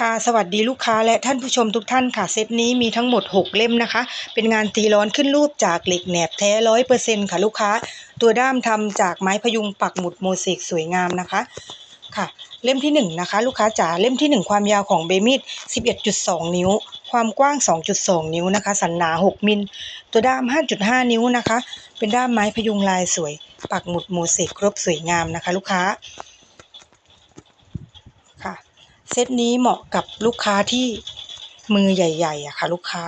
ค่ะสวัสดีลูกค้าและท่านผู้ชมทุกท่านค่ะ เซตนี้มีทั้งหมด 6 เล่มนะคะ เป็นงานตีร้อนขึ้นรูปจากเหล็กแหนบแท้ร้อยเปอร์เซ็นต์ค่ะลูกค้า ตัวด้ามทำจากไม้พยุงปักหมุดโมเสกสวยงามนะคะค่ะ เล่มที่1นะคะลูกค้าจ๋าเล่มที่ 1 ความยาวของเบมิด11.2 นิ้ว ความกว้าง 2.2 นิ้วนะคะ สันหนา 6 มิล ตัวด้าม 5.5 นิ้วนะคะ เป็นด้ามไม้พยุงลายสวย ปักหมุดโมเสกครบสวยงามนะคะ ลูกค้า เซตนี้เหมาะกับลูกค้าที่มือใหญ่ๆอะค่ะ ลูกค้า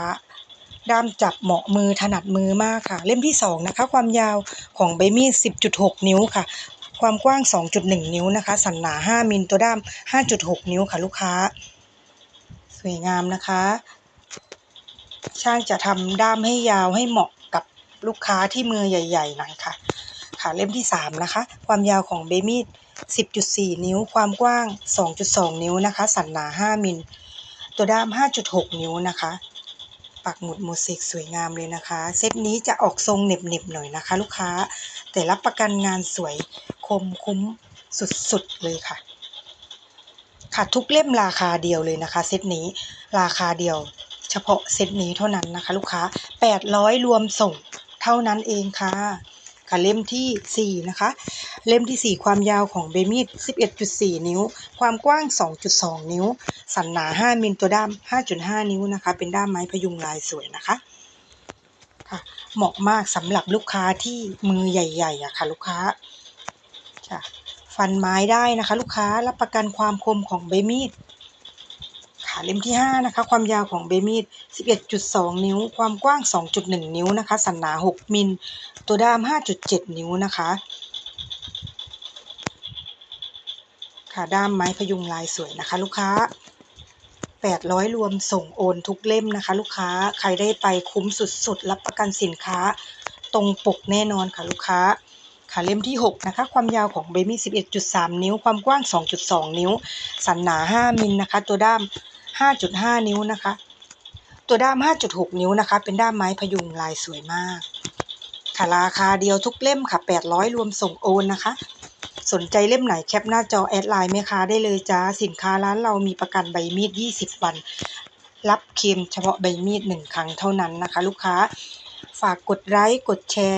ด้ามจับเหมาะมือถนัดมือมากค่ะ เล่มที่ 2 นะคะ ความยาวของใบมีด 10.6 นิ้วค่ะ ความกว้าง 2.1 นิ้วนะคะ สันหนา 5 มิลตัวด้าม 5.6 นิ้วค่ะ ลูกค้า สวยงามนะคะ ช่างจะทำด้ามให้ยาวให้เหมาะกับลูกค้าที่มือใหญ่ๆหน่อยค่ะ ค่ะเล่มที่ 3 นะคะ ความยาวของเบมีด 10.4 นิ้ว ความกว้าง 2.2 นิ้วนะคะ สันหนา 5 มิล ตัวด้าม 5.6 นิ้วนะคะ ปักหมุดโมเสกสวยงามเลยนะคะ เซตนี้จะออกทรงเหน็บๆหน่อยนะคะ ลูกค้า แต่รับประกันงานสวยคมคุ้มสุดๆเลยค่ะ ค่ะทุกเล่มราคาเดียวเลยนะคะ เซตนี้ ราคาเดียว เฉพาะเซตนี้เท่านั้นนะคะ ลูกค้า 800 รวมส่งเท่านั้นเองค่ะ ค่ะเล่มทีสี่4นะคะเล่มทีสี่ 4 ความยาวของเบมีด11.4 นิ้ว ความกว้าง 2.2 นิ้ว สันหนา 5มิลตัวด้าม 5.5 นิ้วนะคะ เป็นด้ามไม้พยุงลายสวยนะคะค่ะเหมาะมากสำหรับลูกค้าที่มือใหญ่ๆอะค่ะลูกค้าค่ะฟันไม้ได้นะคะ ลูกค้ารับประกันความคมของใบมีด เล่มที่ 5 นะคะ ความยาวของใบมีด 11.2 นิ้ว ความกว้าง 2.1 นิ้วนะคะ สันหนา 6 มิล ตัวด้าม 5.7 นิ้วนะคะ ค่ะ ด้ามไม้พยุงลายสวยนะคะ ลูกค้า 800 รวมส่งโอนทุกเล่มนะคะ ลูกค้า ใครได้ไปคุ้มสุดๆ รับประกันสินค้า ตรงปกแน่นอนค่ะลูกค้าค่ะเล่มที่ 6 นะคะ ความยาวของเบมี่11.3 นิ้ว ความกว้าง 2.2 นิ้ว สันหนา 5 มิลนะคะ ตัวด้าม 5.5 นิ้วนะคะ ตัวด้าม 5.6 นิ้วนะคะ เป็นด้ามไม้พยุงลายสวยมาก ค่ะราคาเดียวทุกเล่มค่ะ 800 รวมส่งโอนนะคะ สนใจเล่มไหนแคปหน้าจอแอดไลน์แม่ค้าได้เลยจ้า สินค้าร้านเรามีประกันใบมีด 20 วัน รับเคลมเฉพาะใบมีด 1 ครั้งเท่านั้นนะคะ ลูกค้า ฝากกดไลค์กดแชร์